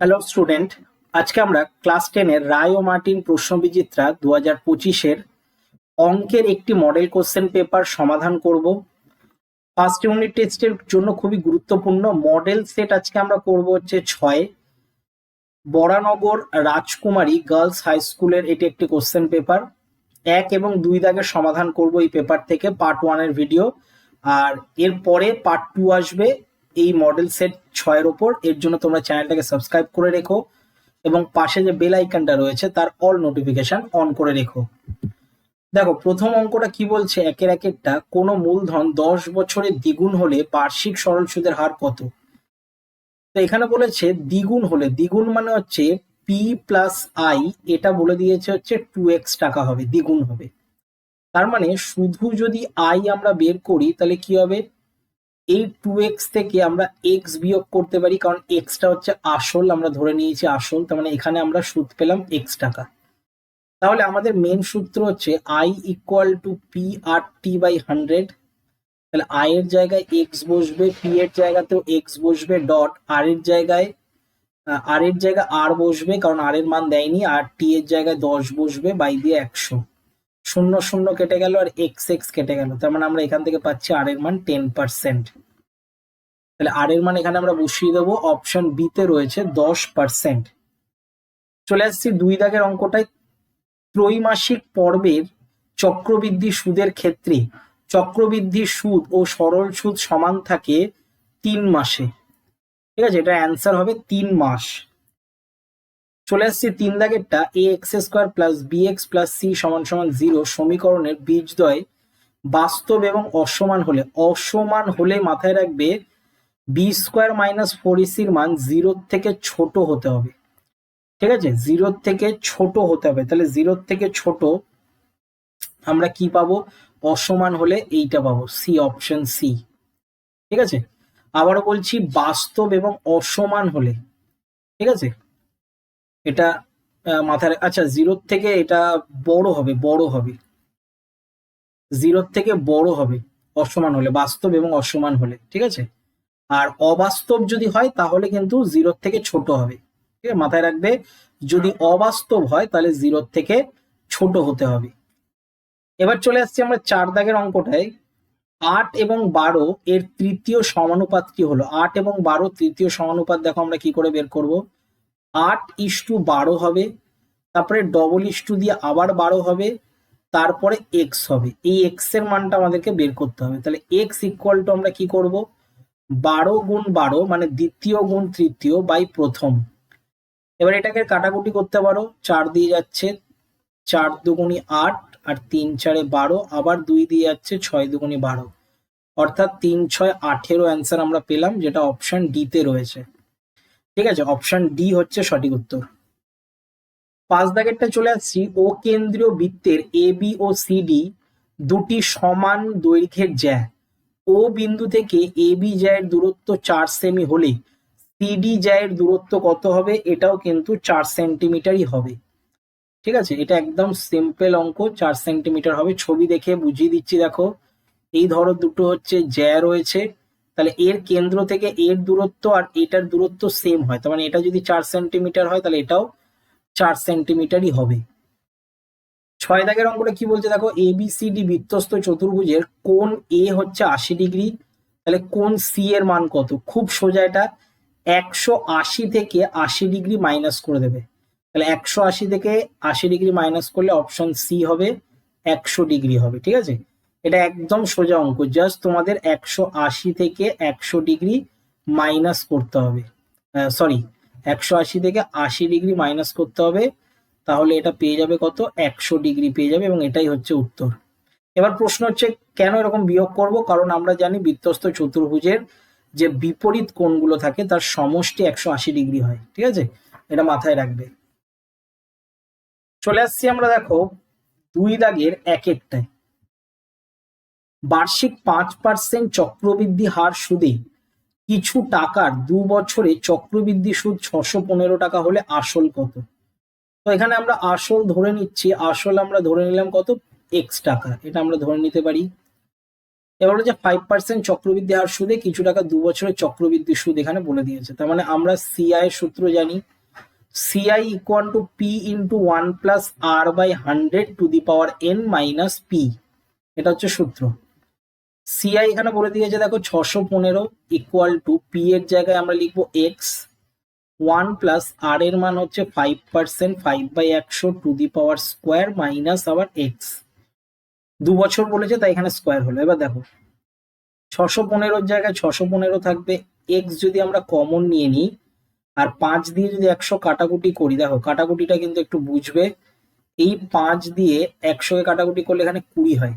Hello student আজকে আমরা class টেনের রায় ও মার্টিন প্রশ্নবিচিত্রা দু হাজার পঁচিশের অঙ্কের একটি মডেল কোশ্চেন পেপার সমাধান করব। ফার্স্ট ইউনিট টেস্টের জন্য খুবই গুরুত্বপূর্ণ মডেল সেট আজকে আমরা করব হচ্ছে ছয়। বরানগর রাজকুমারী গার্লস হাই স্কুলের এটি একটি কোশ্চেন পেপার এক এবং দুই দাগের সমাধান করব এই পেপার থেকে পার্ট ওয়ানের ভিডিও আর এরপরে পার্ট টু আসবে। এই মডেল সেট ছয়ের ওপর। এর জন্য তোমরা চ্যানেলটাকে সাবস্ক্রাইব করে রেখো এবং পাশে যে বেল আইকনটা রয়েছে, তার অল নোটিফিকেশন অন করে রেখো। দেখো, প্রথম অঙ্কটা কি বলছে? একের একেরটা। কোনো মূলধন দশ বছরে দ্বিগুণ হলে বার্ষিক সরল সুদের হার কত? তো এখানে বলেছে দ্বিগুণ হলে। দ্বিগুণ মানে হচ্ছে পি প্লাস আই এটা বলে দিয়েছে হচ্ছে টু এক্স টাকা হবে, দ্বিগুণ হবে। তার মানে শুধু যদি আই আমরা বের করি, তাহলে কি হবে? এই টু এক্স থেকে আমরা এক্স বিয়োগ করতে পারি, কারণ এক্সটা হচ্ছে আসল, আমরা ধরে নিয়েছি আসল, তার মানে এখানে আমরা সুদ পেলাম এক্স টাকা। তাহলে আমাদের মেন সূত্র হচ্ছে I equal to P R T by hundred তাহলে আই এর জায়গায় এক্স বসবে পি এর জায়গাতেও এক্স বসবে ডট আর এর জায়গায় আর এর জায়গায় আর বসবে, কারণ আর এর মান দেয়নি, আর টি এর জায়গায় দশ বসবে বাই দিয়ে একশো। শূন্য শূন্য কেটে গেল আর এক্স এক্স কেটে গেল। তার মানে আমরা এখান থেকে পাচ্ছি আর এর মান টেন পার্সেন্ট তাহলে আর এর মান এখানে আমরা বসিয়ে দেবো। অপশন বি তে রয়েছে দশ পার্সেন্ট চলে আসছি দুই দাগের অঙ্কটায়। ত্রৈমাসিক পর্বের চক্রবৃদ্ধি সুদের ক্ষেত্রে চক্রবৃদ্ধি সুদ ও সরল সুদ সমান থাকে তিন মাসে। ঠিক আছে? এটা অ্যান্সার হবে তিন মাস। চলে আসছে তিন দাগেরটা A X square plus B X plus C সমান সমান জিরো সমীকরণের বীজদ্বয় বাস্তব এবং অসমান হলে। অসমান হলে মাথায় রাখবে বি স্কোয়ার মাইনাস ফোর ইসির মান জিরোর থেকে ছোট হতে হবে। ঠিক আছে? জিরোর থেকে ছোট হতে হবে। তাহলে জিরোর থেকে ছোট আমরা কি পাবো? অসমান হলে এইটা পাবো সি অপশন সি ঠিক আছে? আবারও বলছি, বাস্তব এবং অসমান হলে। ঠিক আছে? এটা মাথায় আচ্ছা জিরোর থেকে এটা বড় হবে বড় হবে। জিরোর থেকে বড় হবে, অসমান হলে, বাস্তব এবং অসমান হলে, ঠিক আছে? আর অবাস্তব যদি হয়, তাহলে কিন্তু জিরোর থেকে ছোট হবে। ঠিক আছে? মাথায় রাখবে, যদি অবাস্তব হয়, তাহলে জিরোর থেকে ছোট হতে হবে। এবার চলে আসছি আমরা চার দাগের অঙ্কটায়। আট এবং বারো এর তৃতীয় সমানুপাত কি হলো? আট এবং বারো তৃতীয় সমানুপাত দেখো আমরা কি করে বের করব। আট ইস টু বারো হবে, তারপরে ডবল ইস টু দিয়ে আবার বারো হবে, তারপরে এক্স হবে। এই এক্সের মানটা আমাদেরকে বের করতে হবে। তাহলে এক্স ইকুয়াল টু আমরা কি করব? বারো গুণ বারো মানে দ্বিতীয় গুণ তৃতীয় বাই প্রথম। এবার এটাকে কাটাকুটি করতে পারো। চার দিয়ে যাচ্ছে, চার দুগুণি আট আর তিন চারে বারো, আবার দুই দিয়ে যাচ্ছে, ছয় দুগুণি বারো। অর্থাৎ তিন, ছয়, আঠেরো অ্যান্সার আমরা পেলাম, যেটা অপশন ডিতে রয়েছে। ঠিক আছে? অপশন ডি হচ্ছে সঠিক উত্তর। পাঁচ দাগেরটা চলে আসছি। ও কেন্দ্রীয় বৃত্তের এ বি ও সিডি দুটি সমান দৈর্ঘ্যের জ্যা। ও বিন্দু থেকে এ বি জ্যায়ের দূরত্ব চার সেমি হলে সিডি জ্যায়ের দূরত্ব কত হবে? এটাও কিন্তু চার সেন্টিমিটারই হবে। ঠিক আছে? এটা একদম সিম্পল অঙ্ক। চার সেন্টিমিটার হবে। ছবি দেখে বুঝিয়ে দিচ্ছি, দেখো। এই ধরো দুটো হচ্ছে জ্যা রয়েছে। তাহলে এর কেন্দ্র থেকে এর দূরত্ব আর এটার দূরত্ব সেম হয়। তার মানে এটা যদি চার সেন্টিমিটার হয়, তাহলে এটাও চার সেন্টিমিটারই হবে। ছয় দাগের অঙ্কটা কি বলছে? দেখো এ বি সি ডি বৃত্তস্ত চতুর্ভুজের কোন এ হচ্ছে আশি ডিগ্রি। তাহলে কোন সি এর মান কত? খুব সোজা এটা। একশো আশি থেকে আশি ডিগ্রি মাইনাস করে দেবে। তাহলে একশো আশি থেকে আশি ডিগ্রি মাইনাস করলে অপশন সি হবে, একশো ডিগ্রি হবে, ঠিক আছে? এটা একদম সোজা অঙ্ক জাস্ট তোমাদের একশো আশি থেকে একশো ডিগ্রি মাইনাস করতে হবে। সরি একশো আশি থেকে আশি ডিগ্রি মাইনাস করতে হবে, তাহলে এটা পেয়ে যাবে কত? একশো ডিগ্রি পেয়ে যাবে এবং এটাই হচ্ছে উত্তর। এবার প্রশ্ন হচ্ছে, কেন এরকম বিয়োগ করব? কারণ আমরা জানি বৃত্তস্ত চতুর্ভুজের যে বিপরীত কোণগুলো থাকে, তার সমষ্টি একশো আশি ডিগ্রি হয়, ঠিক আছে? এটা মাথায় রাখবে। চলে আসছি আমরা দেখো, দুই দাগের এক একটায়। বার্ষিক পাঁচ পার্সেন্ট চক্রবৃদ্ধি হার সুদে কিছু টাকার দু বছরে চক্রবৃদ্ধি সুদ ছশো পনেরো টাকা হলে আসল কত? তো এখানে আমরা আসল ধরে নিচ্ছি, আসল আমরা ধরে নিলাম কত? এক্স টাকা, এটা আমরা ধরে নিতে পারি। এবার হচ্ছে ফাইভ পার্সেন্ট চক্রবৃদ্ধি হার সুদে কিছু টাকা দু বছরের চক্রবৃদ্ধি সুদ এখানে বলে দিয়েছে। তার মানে আমরা সিআই সূত্র জানি। CI equal to P into one plus R by hundred to the power N minus P এটা হচ্ছে সূত্র। সিআই এখানে বলে দিয়েছে, দেখো ছশো পনেরো ইকুয়াল টু পি এর জায়গায় আমরা লিখব এক্স ওয়ান প্লাস আর এর মান হচ্ছে ফাইভ পার্সেন্ট ফাইভ বাই একশো to the power square minus আবার এক্স দু বছর বলেছে, তাই এখানে স্কোয়ার হলো। এবার দেখো, ছশো পনেরোর জায়গায় ছশো পনেরো থাকবে এক্স যদি আমরা কমন নিয়ে নিই, আর পাঁচ দিয়ে যদি একশো কাটাকুটি করি, দেখো কাটাকুটিটা কিন্তু একটু বুঝবে, এই পাঁচ দিয়ে একশোকে কাটাকুটি করলে এখানে কুড়ি হয়।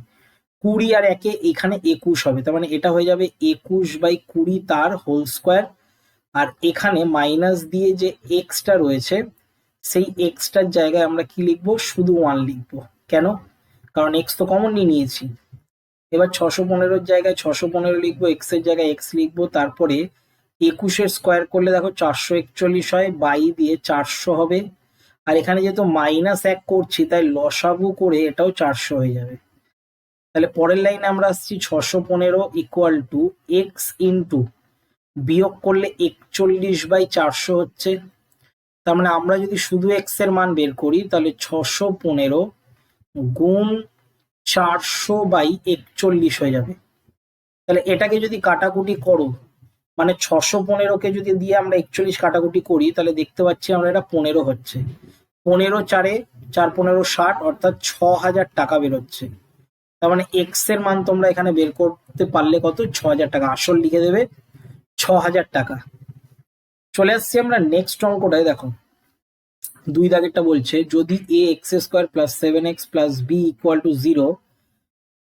কুড়ি আর একে এখানে একুশ হবে। তার মানে এটা হয়ে যাবে একুশ বাই কুড়ি তার হোল স্কোয়ার আর এখানে মাইনাস দিয়ে যে এক্সটা রয়েছে, সেই এক্সটার জায়গায় আমরা কি লিখব? শুধু ওয়ান লিখব। কেন? কারণ এক্স তো কমন নিয়ে নিয়েছি। এবার ছশো পনেরোর জায়গায় ছশো পনেরো লিখব এক্সের জায়গায় এক্স লিখব, তারপরে একুশের স্কোয়ার করলে দেখো চারশো একচল্লিশ হয়, বাই দিয়ে চারশো হবে। আর এখানে যেহেতু মাইনাস এক করছি, তাই লসাগু করে এটাও চারশো হয়ে যাবে। তাহলে পরের লাইনে আমরা আসছি ছশো পনেরো ইকুয়াল টু এক্স ইন্টু বিয়োগ করলে একচল্লিশ বাই চারশো হচ্ছে। তার মানে আমরা যদি শুধু এক্সের মান বের করি, তাহলে ছশো পনেরো গুণ চারশো বাই একচল্লিশ হয়ে যাবে। তাহলে এটাকে যদি কাটাকুটি করো মানে ছশো পনেরোকে যদি দিয়ে আমরা একচল্লিশ কাটাকুটি করি, তাহলে দেখতে পাচ্ছি আমরা এটা পনেরো হচ্ছে। পনেরো চারে চার পনেরো ষাট, অর্থাৎ ছ হাজার টাকা বেরোচ্ছে। তার মানে এক্সের মান তোমরা এখানে বের করতে পারলে কত? ছ হাজার টাকা। আসল লিখে দেবে ছ হাজার টাকা। চলে আসছি আমরা নেক্সট অঙ্কটায়, দেখো। দুই দাগেরটা বলছে, যদি A X square plus seven X plus B equal to zero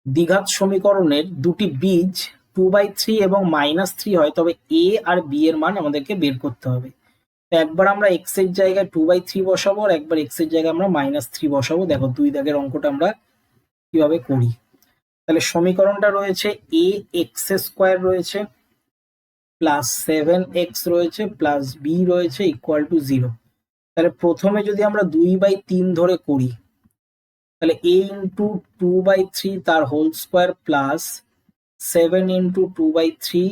দ্বিঘাত সমীকরণের দুটি বীজ টু বাই থ্রি এবং মাইনাস থ্রি হয়, তবে এ আর বি এর মান আমাদেরকে বের করতে হবে। তো একবার আমরা এক্সের জায়গায় টু বাই থ্রি বসাবো, আর একবার এক্সের জায়গায় আমরা মাইনাস থ্রি বসাবো। দেখো, দুই দাগের অঙ্কটা আমরা কীভাবে করি? তাহলে সমীকরণটা রয়েছে এ এক্স স্কোয়ার রয়েছে প্লাস সেভেন এক্স রয়েছে প্লাস বি রয়েছে ইকুয়াল টু জিরো তাহলে প্রথমে যদি আমরা দুই বাই তিন ধরে করি, তাহলে A into two by three তার whole square plus seven into two by three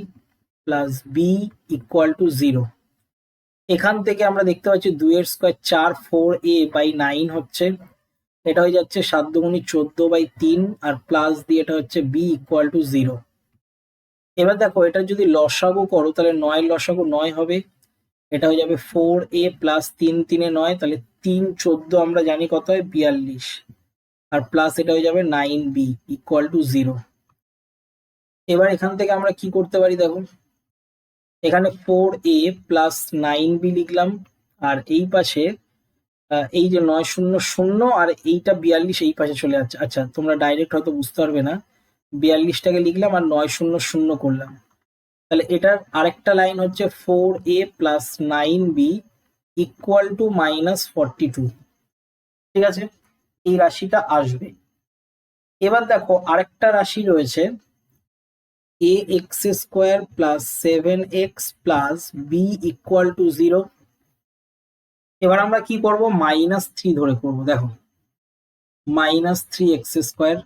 plus B equal to zero এখান থেকে আমরা দেখতে পাচ্ছি দুইয়ের স্কোয়ার চার ফোর এ বাই নাইন হচ্ছে। এটা হয়ে যাচ্ছে সাত দুগুণি চোদ্দ বাই তিন আর প্লাস দিয়ে এটা হচ্ছে বি ইকুয়াল টু জিরো এবার দেখো, এটা যদি লসাগু করো, তাহলে নয় লসাগু নয় হবে। এটা হয়ে যাবে ফোর এ প্লাস তিন তিনে নয়, তাহলে তিন চোদ্দ আমরা জানি কত হয়? বিয়াল্লিশ। আর প্লাস এটা হয়ে যাবে nine B equal to zero এবার এখান থেকে আমরা কি করতে পারি দেখো? এখানে four A plus nine B লিখলাম, আর এই পাশে এই যে নয় শূন্য শূন্য আর এইটা বিয়াল্লিশ, এই পাশে চলে যাচ্ছে। আচ্ছা তোমরা ডাইরেক্ট হয়তো বুঝতে পারবে না। বিয়াল্লিশটাকে লিখলাম আর নয় শূন্য শূন্য করলাম। তাহলে এটার আরেকটা লাইন হচ্ছে four A plus nine B equal to minus forty two ঠিক আছে? এই রাশিটা আসবে। এবার দেখো, আরেকটা রাশি রয়েছে। A X square plus seven X plus B equal to zero এবার আমরা কি করব? মাইনাস থ্রি ধরে করব। দেখো minus three X square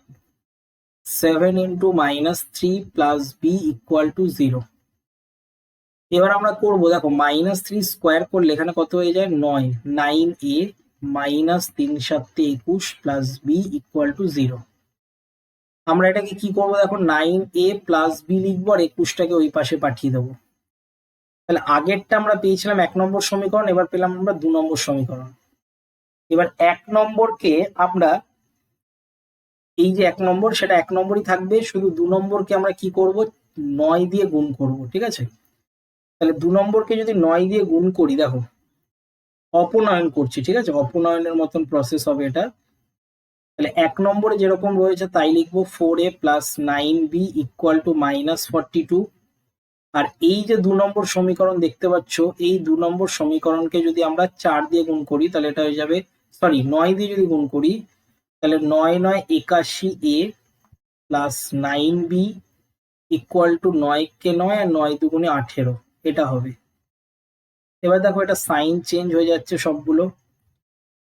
seven into minus three plus B equal to zero এবার আমরা করব, দেখো মাইনাস থ্রি স্কোয়ার করলে এখানে কত হয়ে যায়? নয়। নাইন এ মাইনাস তিন সাতে একুশ plus B equal to zero আমরা এটাকে কি করব? দেখো নাইন এ প্লাস বি লিখব আর একুশটাকে ওই পাশে পাঠিয়ে দেবো। তাহলে আগেরটা আমরা পেয়েছিলাম এক নম্বর সমীকরণ, এবার পেলাম আমরা দু নম্বর সমীকরণ। এবার এক নম্বরকে আমরা এই যে এক নম্বর, সেটা এক নম্বরই থাকবে, শুধু দু নম্বরকে আমরা কি করব? নয় দিয়ে গুণ করব, ঠিক আছে? তাহলে দু নম্বরকে যদি নয় দিয়ে গুণ করি, দেখো, অপনয়ন করছি, ঠিক আছে? অপনয়নের মতন প্রসেস হবে এটা। তাহলে এক নম্বরে যেরকম রয়েছে, তাই লিখব four a plus nine b equal to minus forty two আর এই যে দু নম্বর সমীকরণ দেখতে পাচ্ছ, এই দু নম্বর সমীকরণকে যদি আমরা চার দিয়ে গুণ করি, তাহলে এটা হয়ে যাবে সরি নয় দিয়ে যদি গুণ করি, তাহলে নয় নয় একাশি a plus nine b equal to নয় কে নয় আর নয় দুগুণে আঠেরো, এটা হবে। এবার দেখো এটা সাইন চেঞ্জ হয়ে যাচ্ছে সবগুলো।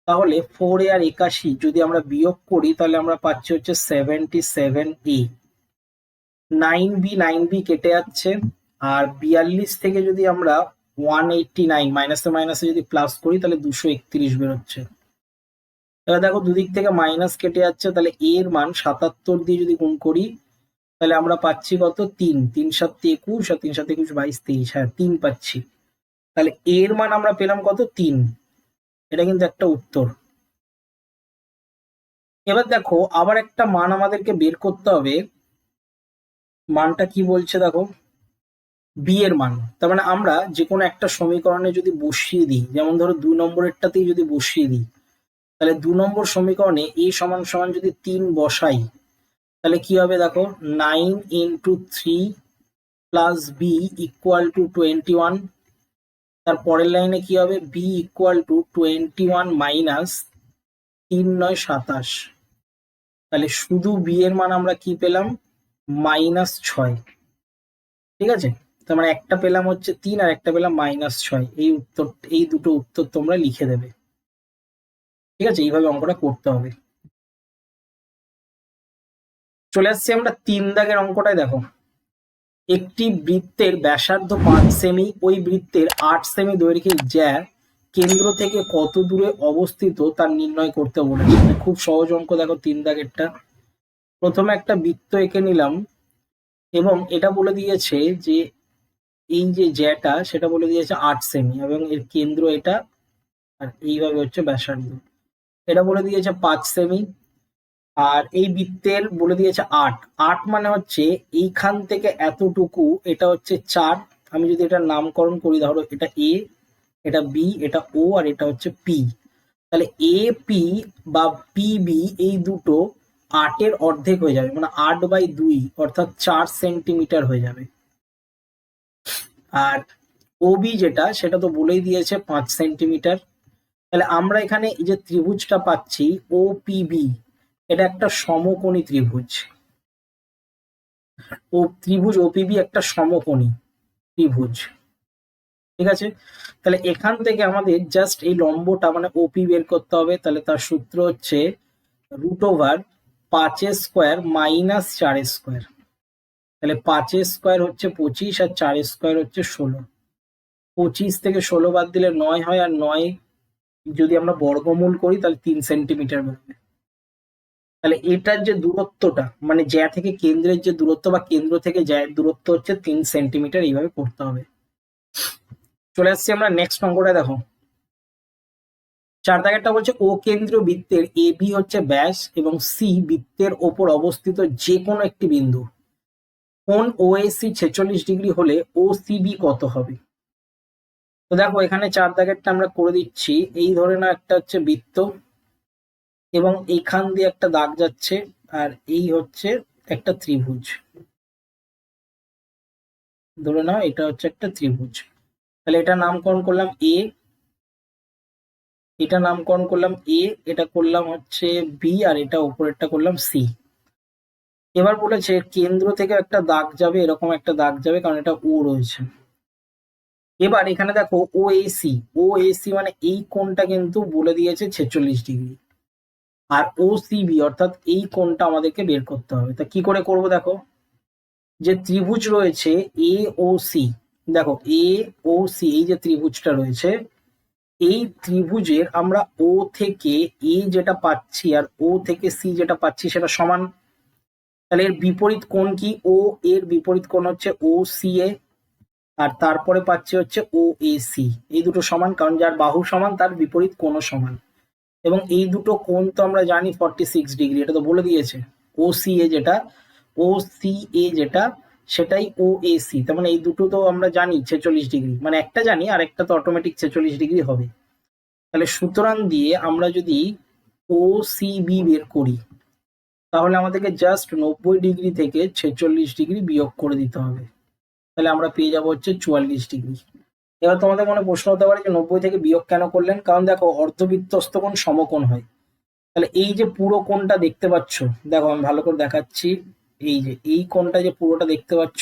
তাহলে ফোর এ আর একাশি যদি আমরা বিয়োগ করি, তাহলে আমরা পাচ্ছি হচ্ছে seventy seven a nine b nine b কেটে যাচ্ছে। আর বিয়াল্লিশ থেকে যদি আমরা ওয়ান এইটটি নাইন মাইনাসে মাইনাসে যদি প্লাস করি, তাহলে দুশো একত্রিশ বেরোচ্ছে। এবার দেখো দুদিক থেকে মাইনাস কেটে যাচ্ছে, তাহলে এর মান সাতাত্তর দিয়ে যদি গুণ করি, তাহলে আমরা পাচ্ছি কত? তিন। তিন সাত একুশ আর তিন সাত একুশ বাইশ তেইশ। হ্যাঁ তিন পাচ্ছি। তাহলে এর মান আমরা পেলাম কত? তিন। এটা কিন্তু একটা উত্তর। এবার দেখো, আবার একটা মান আমাদেরকে বের করতে হবে। মানটা কি বলছে দেখো? বি এর মান। তার মানে আমরা যে কোনো একটা সমীকরণে যদি বসিয়ে দিই, যেমন ধরো দুই নম্বরেরটাতেই যদি বসিয়ে দিই, তাহলে দু নম্বর সমীকরণে এ সমান সমান যদি তিন বসাই, তাহলে কি হবে দেখো? Nine into three plus b equal to twenty one তার পরের লাইনে কি হবে? B equal to twenty one minus তিন নয় সাতাশ। তাহলে শুধু বি এর মান আমরা কি পেলাম? মাইনাস ছয়। ঠিক আছে? তার মানে একটা পেলাম হচ্ছে তিন আর একটা পেলাম মাইনাস ছয়। এই উত্তর, এই দুটো উত্তর তোমরা লিখে দেবে। ঠিক আছে? এইভাবে অঙ্কটা করতে হবে। চলে আসছি আমরা তিন দাগের অঙ্কটায়, দেখো। একটি বৃত্তের ব্যাসার্ধ পাঁচ সেমি ওই বৃত্তের আট সেমি দৈর্ঘ্যের জ্যা কেন্দ্র থেকে কত দূরে অবস্থিত তার নির্ণয় করতে বলেছে। খুব সহজ অঙ্ক, দেখো তিন দাগেরটা। প্রথমে একটা বৃত্ত এঁকে নিলাম এবং এটা বলে দিয়েছে যে এই যে জ্যাটা, সেটা বলে দিয়েছে আট সেমি এবং এর কেন্দ্র এটা, আর এইভাবে হচ্ছে ব্যাসার্ধ। এটা বলে দিয়েছে পাঁচ সেমি আর এই বৃত্তের বলে দিয়েছে আট। আট মানে হচ্ছে এইখান থেকে এতটুকু, এটা হচ্ছে চার। আমি যদি এটা নামকরণ করি, ধরো এটা এ, এটা বি, এটা ও, আর এটা হচ্ছে পি। তাহলে এ, পি বা পি, বি এই দুটো আটের অর্ধেক হয়ে যাবে মানে আট বাই দুই, অর্থাৎ চার সেন্টিমিটার হয়ে যাবে। আর ওবি যেটা, সেটা তো বলেই দিয়েছে পাঁচ সেন্টিমিটার। তাহলে আমরা এখানে এই যে ত্রিভুজটা পাচ্ছি ও পিবি এটা একটা সমকোণী ত্রিভুজ। ও ত্রিভুজ ওপিবি একটা সমকোণী ত্রিভুজ। ঠিক আছে? তাহলে এখান থেকে আমাদের জাস্ট এই লম্বটা মানে ওপি বের করতে হবে। তাহলে তার সূত্র হচ্ছে রুট ওভার পাঁচের স্কোয়ার মাইনাস চারের স্কোয়ার তাহলে পাঁচের স্কোয়ার হচ্ছে পঁচিশ আর চার স্কোয়ার হচ্ছে ষোলো। পঁচিশ থেকে ষোলো বাদ দিলে নয় হয় আর নয় যদি আমরা বর্গমূল করি তাহলে তিন সেন্টিমিটার বেরোবে তাহলে এটার যে দূরত্বটা মানে জ্যা থেকে কেন্দ্রের যে দূরত্ব বা কেন্দ্র থেকে জ্যায়ের দূরত্ব হচ্ছে তিন সেন্টিমিটার এইভাবে করতে হবে। চলে আসছি আমরা নেক্সট অঙ্কটা দেখো। চার দাগেরটা বলছে ও কেন্দ্রীয় বৃত্তের এ বি হচ্ছে ব্যাস এবং সি বৃত্তের ওপর অবস্থিত যে কোনো একটি বিন্দু। কোন ওএসি ছেচল্লিশ ডিগ্রি হলে ও সিবি কত হবে? তো দেখো, এখানে চার দাগেরটা আমরা করে দিচ্ছি। এই ধরে না একটা হচ্ছে বৃত্ত এবং এইখান দিয়ে একটা দাগ যাচ্ছে আর এই হচ্ছে একটা ত্রিভুজ। ধরে নাও, এটা হচ্ছে একটা ত্রিভুজ। তাহলে এটা নামকরণ করলাম এ এটা নামকরণ করলাম এ এটা করলাম হচ্ছে বি আর এটা উপরেরটা করলাম সি এবার বলেছে, কেন্দ্র থেকে একটা দাগ যাবে, এরকম একটা দাগ যাবে, কারণ এটা ও রয়েছে। এবার এখানে দেখো ও এসি ও এসি মানে এই কোণটা কিন্তু বলে দিয়েছে ছেচল্লিশ ডিগ্রি। আর ও সিবি অর্থাৎ এই কোণটা আমাদেরকে বের করতে হবে। তা কি করে করব দেখো? যে ত্রিভুজ রয়েছে এ ও সি দেখো এ ও সি এই যে ত্রিভুজটা রয়েছে, এই ত্রিভুজের আমরা ও থেকে এ যেটা পাচ্ছি আর ও থেকে সি যেটা পাচ্ছি সেটা সমান তাহলে এর বিপরীত কোণ কি? ও এর বিপরীত কোণ হচ্ছে ও সি এ আর তারপরে পাচ্ছি হচ্ছে ও এ সি এই দুটো সমান, কারণ যার বাহু সমান, তার বিপরীত কোণও সমান। এবং এই দুটো কোণ তো আমরা জানি ফর্টি সিক্স ডিগ্রি এটা তো বলে দিয়েছে। ও সি এ যেটা ও সি এ যেটা, সেটাই ও এ সি তার মানে এই দুটো তো আমরা জানি ছেচল্লিশ ডিগ্রি মানে একটা জানি, আর একটা তো অটোমেটিক ছেচল্লিশ ডিগ্রি হবে। তাহলে সুতরাং দিয়ে আমরা যদি ও সি বি বের করি তাহলে আমাদেরকে জাস্ট নব্বই ডিগ্রি থেকে ছেচল্লিশ ডিগ্রি বিয়োগ করে দিতে হবে। তাহলে আমরা পেয়ে যাব হচ্ছে চুয়াল্লিশ ডিগ্রি এবার তোমাদের মনে প্রশ্ন হতে পারে যে নব্বই থেকে বিয়োগ কেন করলেন? কারণ দেখো অর্ধবৃত্তস্ত কোণ সমকোণ হয়। তাহলে এই যে পুরো কোণটা দেখতে পাচ্ছ, দেখো আমি ভালো করে দেখাচ্ছি, এই যে এই কোণটা যে পুরোটা দেখতে পাচ্ছ,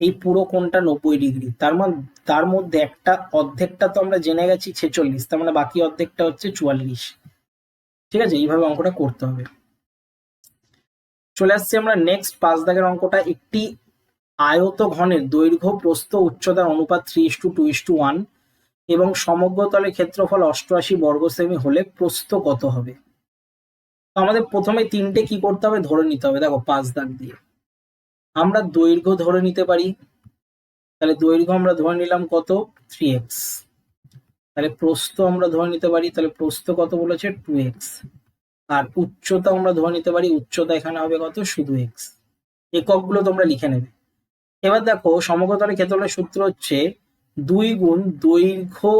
এই পুরো কোণটা নব্বই ডিগ্রি তার মানে তার মধ্যে একটা অর্ধেকটা তো আমরা জেনে গেছি ছেচল্লিশ, তার মানে বাকি অর্ধেকটা হচ্ছে চুয়াল্লিশ। ঠিক আছে? এইভাবে অঙ্কটা করতে হবে। চলে আসছি আমরা নেক্সট পাঁচ দাগের অঙ্কটা, একটি আয়ত ঘনের দৈর্ঘ্য, প্রস্থ, উচ্চতার অনুপাত three is two two is two one এবং সমগ্র তলের ক্ষেত্রফল অষ্টআশি বর্গ সেমি হলে প্রস্থ কত হবে? তো আমাদের প্রথমে তিনটে কি করতে হবে? ধরে নিতে হবে। দেখো পাঁচ দাগ দিয়ে। আমরা দৈর্ঘ্য ধরে নিতে পারি। তাহলে দৈর্ঘ্য আমরা ধরে নিলাম কত? থ্রি এক্স তাহলে প্রস্থ আমরা ধরে নিতে পারি। তাহলে প্রস্থ কত বলেছে? টু এক্স আর উচ্চতা আমরা ধরে নিতে পারি, উচ্চতা এখানে হবে কত? শুধু এক্স এককগুলো তোমরা লিখে নেবে। এবার দেখো সমগ্রতলের ক্ষেত্রফলের সূত্র হচ্ছে দুই গুণ দৈর্ঘ্য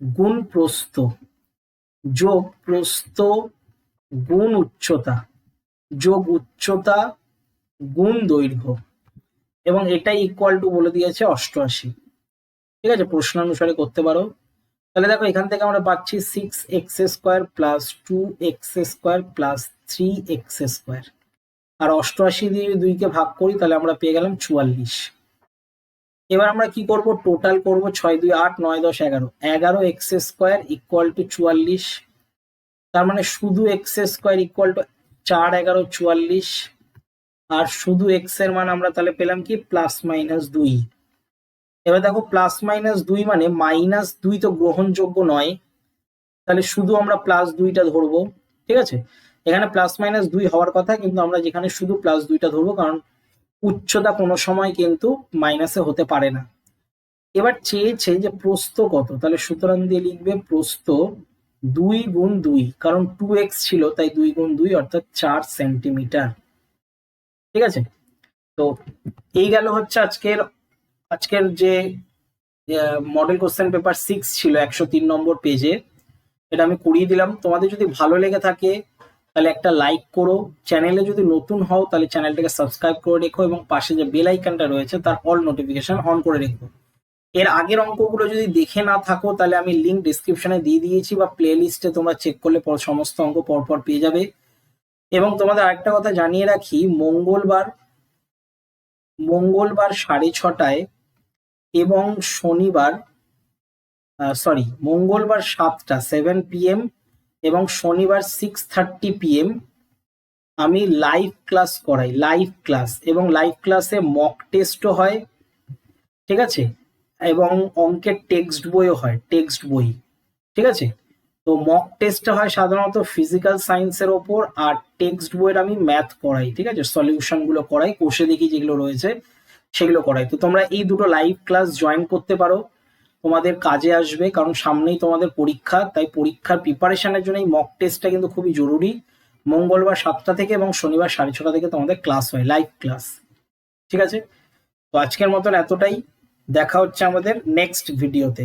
গুণ প্রস্থ যোগ প্রস্থ গুণ উচ্চতা, যোগ উচ্চতা গুণ দৈর্ঘ্য। এবং এটাই ইকুয়াল টু বলে দিয়েছে অষ্টআশি। ঠিক আছে? প্রশ্ন অনুসারে করতে পারো। তাহলে দেখো, এখান থেকে আমরা পাচ্ছি six x square plus two x square plus three x square আর অষ্টআশি দিয়ে দুইকে ভাগ করি, তাহলে আমরা পেয়ে গেলাম চুয়াল্লিশ। এবার আমরা কি করব? টোটাল করব ছয় দুই আট নয় দশ এগারো। এগারো এক্স স্কোয়ার ইকুয়াল টু চুয়াল্লিশ। তার মানে শুধু এক্স স্কোয়ার ইকুয়াল টু চার এগারো চুয়াল্লিশ। আর শুধু এক্সের মান আমরা তাহলে পেলাম কি? প্লাস মাইনাস দুই। এবার দেখো প্লাস মাইনাস দুই মানে মাইনাস দুই তো গ্রহণযোগ্য নয়। তাহলে শুধু আমরা প্লাস দুইটা ধরবো, ঠিক আছে? এখানে প্লাস মাইনাস দুই হওয়ার কথা, কিন্তু আমরা যেখানে শুধু প্লাস দুইটা ধরবো, কারণ উচ্চতা কোনো সময় কিন্তু মাইনাসে হতে পারে না। এবার চেয়েছে যে প্রস্থ কত? তাহলে সুতরাং দিয়ে লিখবে প্রস্থ দুই গুণ দুই, কারণ টু এক্স ছিল, তাই দুই গুণ দুই, অর্থাৎ চার সেন্টিমিটার ঠিক আছে? তো এই গেল হচ্ছে আজকের আজকের যে মডেল কোশ্চেন পেপার সিক্স ছিল একশো তিন নম্বর পেজে এটা আমি করিয়ে দিলাম। তোমাদের যদি ভালো লেগে থাকে, তাহলে একটা লাইক করো। চ্যানেলে যদি নতুন হও, তাহলে চ্যানেলটাকে সাবস্ক্রাইব করে রেখো এবং পাশে যে বেল আইকনটা রয়েছে, তার অল নোটিফিকেশন অন করে রেখো। এর আগের অঙ্কগুলো যদি দেখে না থাকো, তাহলে আমি লিঙ্ক ডিসক্রিপশনে দিয়ে দিয়েছি বা প্লে লিস্টে তোমরা চেক করলে পর সমস্ত অঙ্ক পরপর পেয়ে যাবে। এবং তোমাদের আরেকটা কথা জানিয়ে রাখি, মঙ্গলবার মঙ্গলবার সাড়ে ছটায় এবং শনিবার সরি মঙ্গলবার সাতটা সেভেন পিএম এবং শনিবার সিক্স থার্টি পিএম আমি লাইভ ক্লাস করাই লাইভ ক্লাস এবং লাইভ ক্লাসে মক টেস্টও হয়, ঠিক আছে? এবং অঙ্কের টেক্সট বইও হয় টেক্সট বই, ঠিক আছে? তো মক টেস্টটা হয় সাধারণত ফিজিক্যাল সায়েন্সের ওপর আর টেক্সট বইয়ের আমি ম্যাথ করাই, ঠিক আছে? সলিউশনগুলো করাই কোষে দেখি যেগুলো রয়েছে। সেগুলো করাই। তো তোমরা এই দুটো লাইভ ক্লাস জয়েন করতে পারো। তোমাদের কাজে আসবে, কারণ সামনেই তোমাদের পরীক্ষা, তাই পরীক্ষার প্রিপারেশনের জন্য এই মক টেস্টটা কিন্তু খুবই জরুরি। মঙ্গলবার সাতটা থেকে এবং শনিবার সাড়ে ছটা থেকে তোমাদের ক্লাস হয় লাইভ ক্লাস ঠিক আছে? তো আজকের মতন এতটাই। দেখা হচ্ছে আমাদের নেক্সট ভিডিওতে